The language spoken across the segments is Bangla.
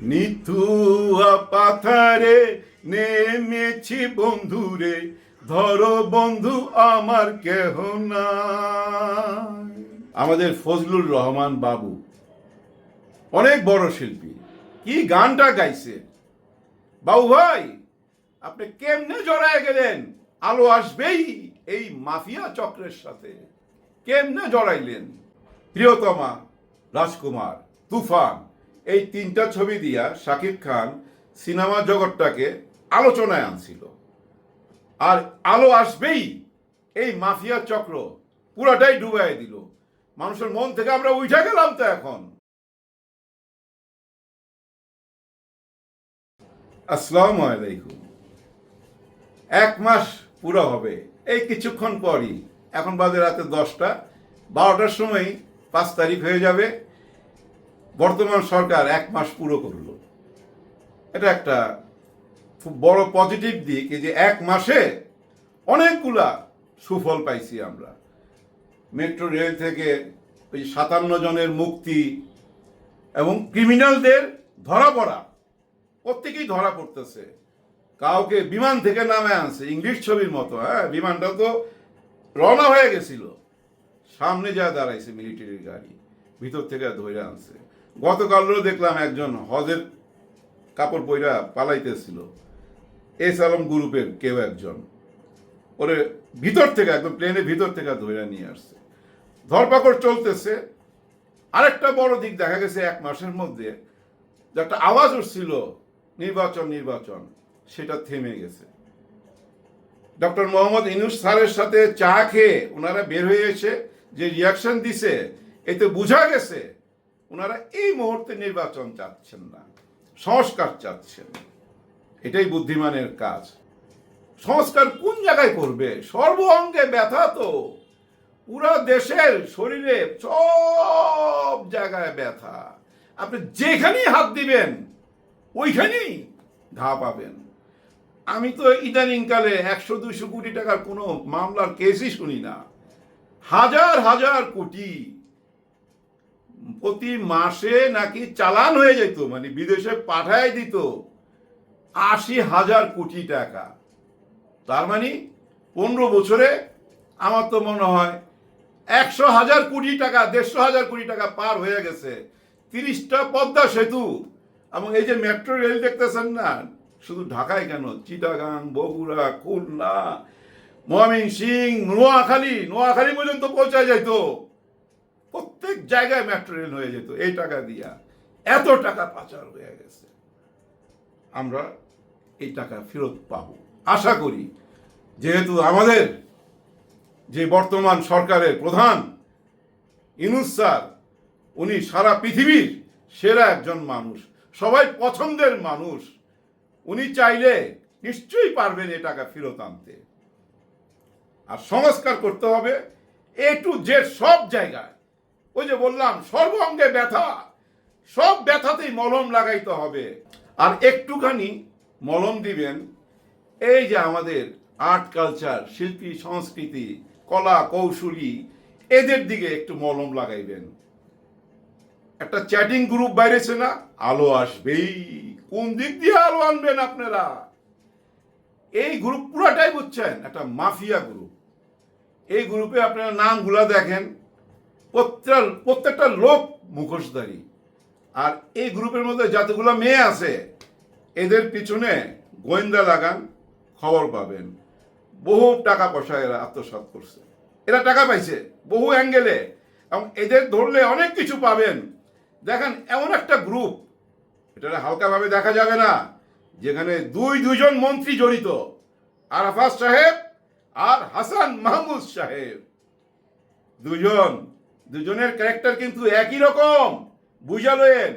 নিথুয়া পাথারে নেমেছি বন্ধুরে, ধরো বন্ধু আমার কেহ না আমাদের ফজলুর রহমান বাবু, অনেক বড় শিল্পী। কি গানটা গাইছে? বাবু ভাই, আপনি কেমনে জড়ায় গেলেন? আলো আসবেই এই মাফিয়া চক্রের সাথে। কেমনে জড়াইলেন? প্রিয়তমা রাজকুমার, তুফান এই তিনটা ছবি দিয়া শাকিব খান সিনেমা জগৎটাকে আলোচনায় আনছিল। আর আলো আসবেই, এই মাফিয়া চক্র পুরাটাই ডুবাই দিল। মানুষের মন থেকে আমরা উঠে গেলাম তো এখন। আসসালামু আলাইকুম। এক মাস পুরো হবে, এই কিছুক্ষণ পরই। এখন বাজে রাতে দশটা, বারোটার সময় পাঁচ তারিখ হয়ে যাবে। বর্তমান সরকার এক মাস পুরো করল। এটা একটা খুব বড় পজিটিভ দিক এই যে এক মাসে অনেকগুলা সুফল পাইছি আমরা। মেট্রো রেল থেকে ওই সাতান্ন জনের মুক্তি এবং ক্রিমিনালদের ধরা পড়া, প্রত্যেকেই ধরা পড়তেছে। কাউকে বিমান থেকে নামে আনছে, ইংলিশ ছবির মতো হ্যাঁ বিমানটা তো রওনা হয়ে গেছিল। সামনে যা দাঁড়াইছে মিলিটারির গাড়ি, ভিতর থেকে ধরে আনছে। গতকালও দেখলাম একজন হজের কাপড় পইরা পালাইতেছিল। এস আলম গ্রুপের কেউ একজন। ওরে ভিতর থেকে, একদম প্লেনের ভিতর থেকে ধরে নিয়ে আসছে। ধরপাকড় চলতেছে। আরেকটা বড় দিক দেখা গেছে এক মাসের মধ্যে। যে একটা আওয়াজ উঠছিল, নির্বাচন নির্বাচন, সেটা থেমে গেছে। ডক্টর মোহাম্মদ ইনুস স্যারের সাথে চা খেয়ে ওনারা বের হয়ে এসে যে রিয়াকশন দিছে, এতে বোঝা গেছে ওনারা এই মুহূর্তে নির্বাচন চাচ্ছেন না, সংস্কার চাচ্ছেন। এটাই বুদ্ধিমানের কাজ। সংস্কার কোন জায়গায় করবে? সর্ব অঙ্গে ব্যথা তো। পুরা দেশের শরীরে সব জায়গায় ব্যথা। আপনি যেখানেই হাত দিবেন, ওইখানেই ঘা পাবেন। আমি তো ইদানিংকালে একশো দুইশো কোটি টাকার কোনো মামলার কেসই শুনি না। হাজার হাজার কোটি প্রতি মাসে নাকি চালান হয়ে যেত মানে বিদেশে পাঠায় দিত। আশি হাজার কোটি টাকা। তার মানে পনেরো বছরে আমার তো মনে হয় একশো হাজার কোটি টাকা, দেড়শো হাজার কোটি টাকা পার হয়ে গেছে। তিরিশটা পদ্মা সেতু এবং এই যে মেট্রো রেল দেখতেছেন না, শুধু ঢাকায় কেন? চিটাগাং, বগুড়া, খুলনা মহামিন সিং নোয়াখালী নোয়াখালী পর্যন্ত পৌঁছায় যেত প্রত্যেক জায়গায় মেট্রো হয়ে যেত, এই টাকা দিয়া। এত টাকা পাচার হয়ে গেছে। আমরা এই টাকা ফেরত পাব। আশা করি, যেহেতু আমাদের যে বর্তমান সরকারের প্রধান ইনুস স্যার, উনি সারা পৃথিবীর সেরা একজন মানুষ, সবাই পছন্দের মানুষ, উনি চাইলে নিশ্চয়ই পারবেন এ টাকা ফেরত আনতে। আর সংস্কার করতে হবে এ টু জেড সব জায়গায়। ওই যে বললাম সর্ব অঙ্গে ব্যথা। সব ব্যথাতেই মলম লাগাইতে হবে। আর একটুখানি মলম দিবেন। এই যে আমাদের আর্ট, কালচার, শিল্পী, সংস্কৃতি, কলা, কৌশলী, এদের দিকে একটু মলম লাগাইবেন। একটা চ্যাটিং গ্রুপ বাইরেছে না? আলো আসবেই। কোন দিক দিয়ে আলো আনবেন আপনারা? এই গ্রুপ পুরাটাই বুঝছেন, একটা মাফিয়া গ্রুপ। এই গ্রুপে আপনারা নামগুলা দেখেন। প্রত্যেকটা প্রত্যেকটা লোক মুখোশধারী। আর এই গ্রুপের মধ্যে যতগুলো মেয়ে আছে, এদের পিছনে গোয়েন্দা লাগান খবর পাবেন। বহু টাকা পয়সা এরা আত্মসাৎ করছে। এরা টাকা পাইছে, বহু অ্যাঙ্গেলে এবং এদের ধরলে অনেক কিছু পাবেন। দেখেন, এমন একটা গ্রুপ এটা হালকাভাবে দেখা যাবে না, যেখানে দুই দুজন মন্ত্রী জড়িত। আরাফাত সাহেব আর হাসান মাহমুদ সাহেব। দুজন দুজনের ক্যারেক্টার কিন্তু একই রকম। বুঝালেন?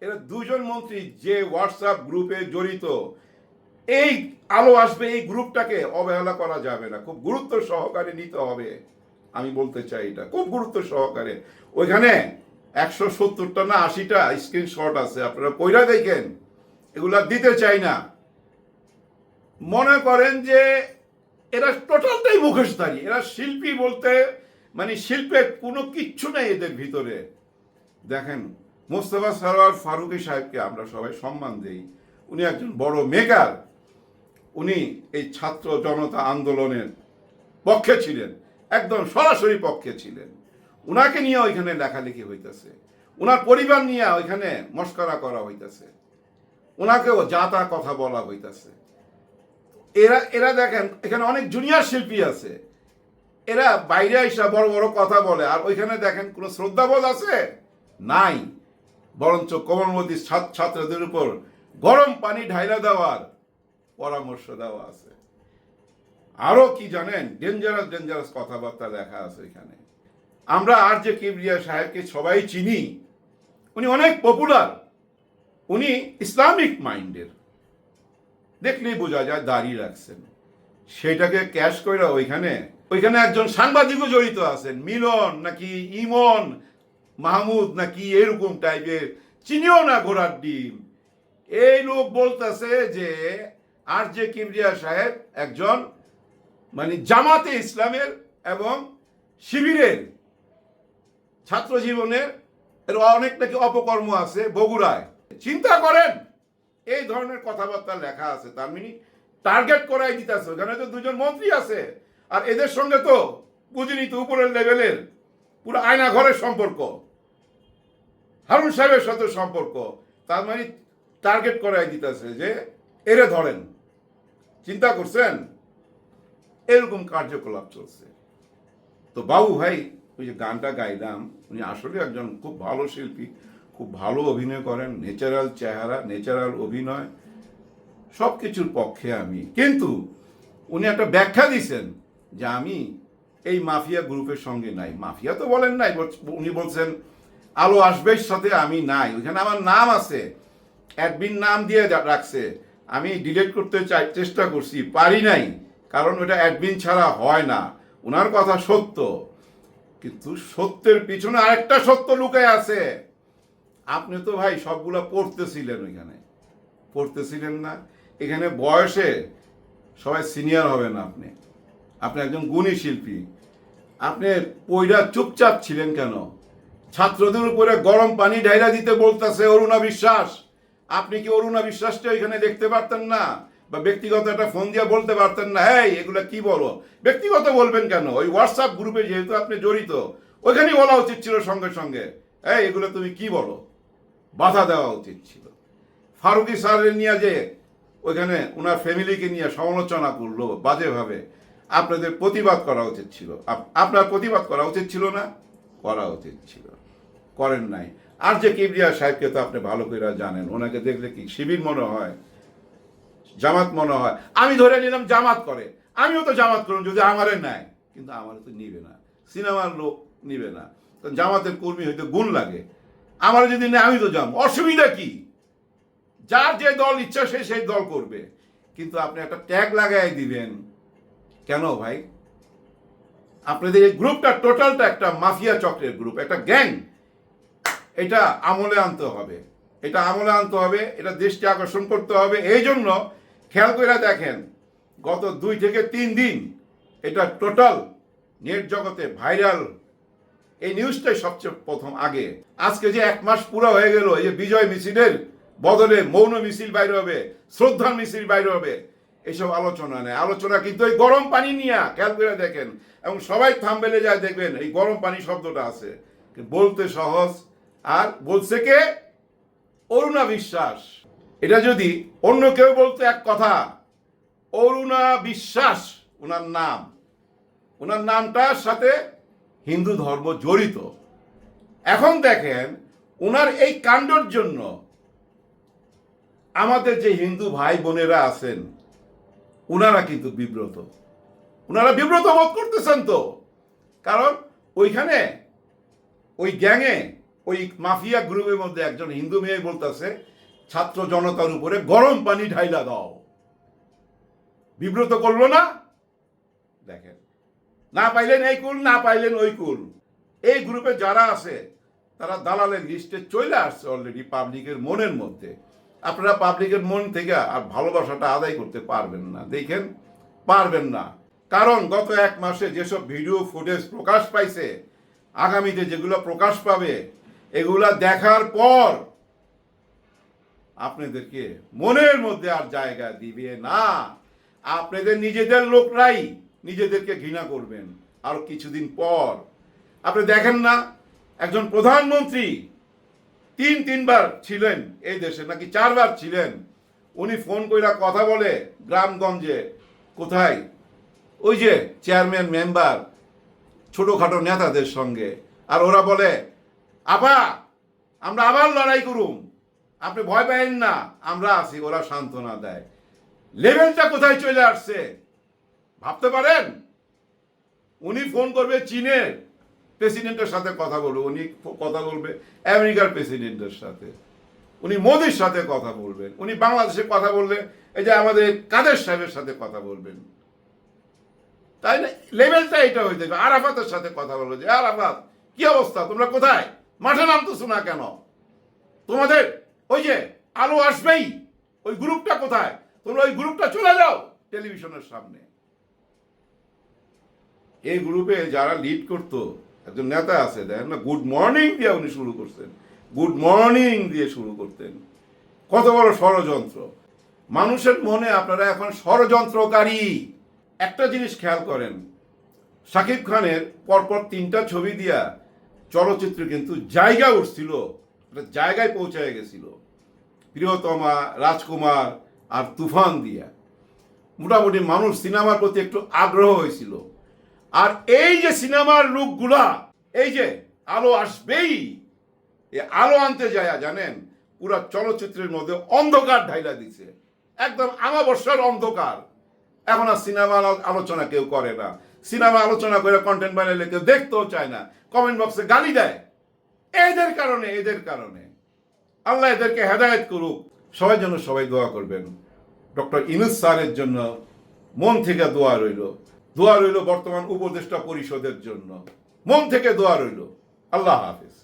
এরা দুজন মন্ত্রী যে হোয়াটসঅ্যাপ গ্রুপে জড়িত। এই আলো আসবে এই গ্রুপটাকে অবহেলা করা যাবে না। খুব গুরুত্ব সহকারে নিতে হবে। আমি বলতে চাই এটা, খুব গুরুত্ব সহকারে। ওইখানে একশো সত্তরটা না আশিটা স্ক্রিনশট আছে, আপনারা কইরা দেখেন। এগুলা দিতে চাই না। মনে করেন যে এরা টোটালটাই মুখোশধারী। এরা শিল্পী বলতে মানে শিল্পের কোনো কিচ্ছু নেই এদের ভিতরে। দেখেন, মোস্তফা সারোয়ার ফারুকি সাহেবকে আমরা সবাই সম্মান দিই। উনি একজন বড় মেকার উনি এই ছাত্র জনতা আন্দোলনের পক্ষে ছিলেন, একদম সরাসরি পক্ষে ছিলেন। উনাকে নিয়ে ওইখানে লেখালেখি হইতেছে। উনার পরিবার নিয়ে ওইখানে মস্করা করা হইতেছে। ওনাকেও যা তা কথা বলা হইতেছে। এরা এরা দেখেন, এখানে অনেক জুনিয়র শিল্পী আছে। এরা বাইরে এসে বড় বড় কথা বলে। আর ওইখানে দেখেন কোনো শ্রদ্ধাবোধ আছে? নাই। বরঞ্চ কোমলমতি ছাত্র ছাত্রদের উপর গরম পানি ঢাইলা দেওয়ার পরামর্শ দেওয়া আছে। আরও কি জানেন? ডেঞ্জারাস ডেঞ্জারাস কথাবার্তা লেখা আছে এখানে। আমরা আর যে কিবরিয়া সাহেবকে সবাই চিনি, উনি অনেক পপুলার উনি ইসলামিক মাইন্ডের। দেখলেই বোঝা যায় দাঁড়িয়ে রাখছেন। সেটাকে ক্যাশ করে ওইখানে ওইখানে একজন সাংবাদিকও জড়িত আছেন, মিলন নাকি ইমন, মাহমুদ নাকি এরকম টাইপের, চিনিও না ঘোড়ার ডিম। এই লোক বলতেছে যে, আর যে কিবরিয়া সাহেব একজন মানে জামাতে ইসলামের এবং শিবিরের ছাত্র জীবনের, এর অনেক নাকি অপকর্ম আছে বগুড়ায়। চিন্তা করেন, এই ধরনের কথাবার্তা লেখা আছে, তার মানে টার্গেট করাই দিতে দিতেছে। ওখানে তো দুজন মন্ত্রী আছে। আর এদের সঙ্গে তো বুঝিনি তো উপরের লেভেলের পুরো আয়না ঘরের সম্পর্ক। হারুন সাহেবের সাথে সম্পর্ক। তার মানে টার্গেট করাই দিতেছে যে এরে ধরেন, চিন্তা করছেন? এরকম কার্যকলাপ চলছে। তো বাবু ভাই, ওই যে গানটা গাইলাম, উনি আসলে একজন খুব ভালো শিল্পী, খুব ভালো অভিনয় করেন ন্যাচারাল চেহারা ন্যাচারাল অভিনয় সব কিছুর পক্ষে আমি। কিন্তু উনি একটা ব্যাখ্যা দিছেন যে আমি এই মাফিয়া গ্রুপের সঙ্গে নাই। মাফিয়া তো বলেন নাই উনি বলছেন, আলো আসবের সাথে, আমি নাই। ওইখানে আমার নাম আছে। অ্যাডমিন নাম দিয়ে রাখছে। আমি ডিলিট করতে চাই চেষ্টা করছি, পারি নাই। কারণ ওটা অ্যাডমিন ছাড়া হয় না। ওনার কথা সত্য। কিন্তু সত্যের পিছনে আরেকটা সত্য লুকায় আছে। আপনি তো ভাই সবগুলা পড়তেছিলেন ওইখানে। পড়তেছিলেন না। এখানে বয়সে সবাই সিনিয়র হবেন আপনি। আপনি একজন গুণী শিল্পী। আপনি পইরা চুপচাপ ছিলেন কেন? ছাত্রদের উপরে গরম পানি ঢাইলা দিতে বলতেছে অরুণা বিশ্বাস। আপনি কি অরুণা বিশ্বাসটা এখানে দেখতে পারতেন না? বা ব্যক্তিগত একটা ফোন দিয়ে বলতে পারতেন না হ্যাঁ এগুলো কি বলো? ব্যক্তিগত বলবেন কেন? ওই হোয়াটসঅ্যাপ গ্রুপে যেহেতু আপনি জড়িত, ওইখানেই বলা উচিত ছিল সঙ্গে সঙ্গে এই এগুলো তুমি কি বলো? বাধা দেওয়া উচিত ছিল। ফারুকি স্যারের নিয়ে যে ওইখানে ওনার ফ্যামিলিকে নিয়ে সমালোচনা করল বাজেভাবে আপনাদের প্রতিবাদ করা উচিত ছিল। আপ- আপনার প্রতিবাদ করা উচিত ছিল না? করা উচিত ছিল। করেন নাই। আর যে কিবরিয়া সাহেবকে তো আপনি ভালো করে জানেন, ওনাকে দেখলে কি শিবির মনে হয়? জামাত মনে হয়? আমি ধরে নিলাম জামাত করে। আমিও তো জামাত করুন, যদি আমারে নেয়। কিন্তু আমার তো নিবে না। সিনেমার লোক নিবে না। কারণ জামাতের কর্মী হইতে গুণ লাগে। আমার যদি নেয়, আমি তো যাম অসুবিধা কি? যার যে দল ইচ্ছা, সে সেই দল করবে। কিন্তু আপনি একটা ট্যাগ লাগাই দিবেন। কেন ভাই? আপনাদের এই গ্রুপটা টোটালটা একটা মাফিয়া চক্রের গ্রুপ, একটা গ্যাং। এটা আমলে আনতে হবে। এটা আমলে আনতে হবে, এটা দৃষ্টি আকর্ষণ করতে হবে। এই জন্য খেয়াল করে দেখেন, গত দুই থেকে তিন দিন এটা টোটাল নেট জগতে ভাইরাল। এই নিউজটাই সবচেয়ে প্রথম আগে। আজকে যে এক মাস পুরো হয়ে গেল, এই যে বিজয় মিছিলের বদলে মৌন মিছিল বাইরে হবে, শ্রদ্ধার মিছিল বাইরে হবে। এইসব আলোচনা নেই। আলোচনা কিন্তু এই গরম পানি নিয়ে, খেয়াল করে দেখেন। এবং সবাই থামবেলে যায়, দেখবেন এই গরম পানি শব্দটা আছে। বলতে সহজ, আর বলছে কে? অরুণা বিশ্বাস। এটা যদি অন্য কেউ বলতো এক কথা, অরুণা বিশ্বাস ওনার নাম। ওনার নামটার সাথে হিন্দু ধর্ম জড়িত। এখন দেখেন ওনার এই কাণ্ডর জন্য আমাদের যে হিন্দু ভাই বোনেরা আছেন ওনারা কিন্তু বিব্রত। ওনারা বিব্রত বোধ করতেছেন তো। কারণ ওইখানে ওই গ্যাংয়ে, ওই মাফিয়া গ্রুপের মধ্যে একজন হিন্দু মেয়ে বলতেছে, ছাত্র জনতার উপরে গরম পানি ঢাইলা দাও। বিব্রত করল না? দেখেন। না পাইলেন এই কুল, না পাইলেন ওই কুল। এই গ্রুপে যারা আছে, তারা দালালের লিস্টে চলে আসছে অলরেডি পাবলিকের মনের মধ্যে। আপনারা পাবলিকের মন থেকে আর ভালোবাসাটা আদায় করতে পারবেন না। দেখেন, পারবেন না। কারণ গত এক মাসে যেসব ভিডিও, ফুটেজ প্রকাশ পাইছে, আগামীতে যেগুলো প্রকাশ পাবে, এগুলা দেখার পর আপনাদেরকে মনের মধ্যে আর জায়গা দিবে না। আপনাদের নিজেদের লোকরাই নিজেদেরকে ঘৃণা করবেন। আর কিছুদিন পর। আপনি দেখেন না, একজন প্রধানমন্ত্রী তিন, তিনবার ছিলেন এই দেশে, নাকি চারবার ছিলেন? উনি ফোন কইরা কথা বলে গ্রামগঞ্জে, কোথায়? ওই যে চেয়ারম্যান মেম্বার, ছোটখাটো নেতাদের সঙ্গে। আর ওরা বলে, আপা, আমরা আবার লড়াই করুম। আপনি ভয় পাইেন না, আমরা আছি। ওরা সান্ত্বনা দেয়। লেভেলটা কোথায় চলে আসছে? ভাবতে পারেন? উনি ফোন করবে চীনের প্রেসিডেন্টের সাথে কথা বলবে, উনি কথা বলবে, আমেরিকার প্রেসিডেন্টের সাথে। উনি মোদির সাথে কথা বলবেন, উনি বাংলাদেশে কথা বললে, এই যে আমাদের কাদের সাহেবের সাথে কথা বলবেন? তাই না? লেভেলটা এটা হয়ে যাবে। আরাফাতের সাথে কথা বলব যে আরাফাত, কি অবস্থা? তোমরা কোথায়? মাঠে নামতেছো না কেন? তোমাদের ওই যে আলো আসবেই, ওই গ্রুপটা কোথায়? তোমরা ওই গ্রুপটা চলে যাও টেলিভিশনের সামনে। এই গ্রুপে যারা লিড করতো একজন নেতা আছে দেখেন না গুড মর্নিং দিয়ে উনি শুরু করতেন গুড মর্নিং দিয়ে শুরু করতেন। কত বড় ষড়যন্ত্র। মানুষের মনে আপনারা এখন ষড়যন্ত্রকারী। একটা জিনিস খেয়াল করেন শাকিব খানের পরপর তিনটা ছবি দিয়া চলচ্চিত্র কিন্তু জায়গা উঠছিল জায়গায় পৌঁছায় গেছিল। প্রিয়তমা, রাজকুমার আর তুফান দিয়া। মোটামুটি মানুষ সিনেমার প্রতি একটু আগ্রহ হয়েছিল। আর এই যে সিনেমার লোকগুলা, এই যে আলো আসবেই, এ আলো আনতে যায়, জানেন, পুরা চলচ্চিত্রের মধ্যে অন্ধকার ঢাইলা দিছে। একদম আমাবস্যার অন্ধকার। এখন আর সিনেমা আলো- আলোচনা কেউ করে না। সিনেমা আলোচনা করে কন্টেন্ট বানাইলে কেউ দেখতেও চায় না। কমেন্ট বক্সে গালি দেয়। এদের কারণে এদের কারণে। আল্লাহ এদেরকে হেদায়ত করুক। সবাই জন্য সবাই দোয়া করবেন। ডক্টর ইনুস স্যারের জন্য মন থেকে দোয়া রইল। দোয়া রইল বর্তমান উপদেষ্টা পরিষদের জন্য। মন থেকে দোয়া রইল। আল্লাহ হাফিজ।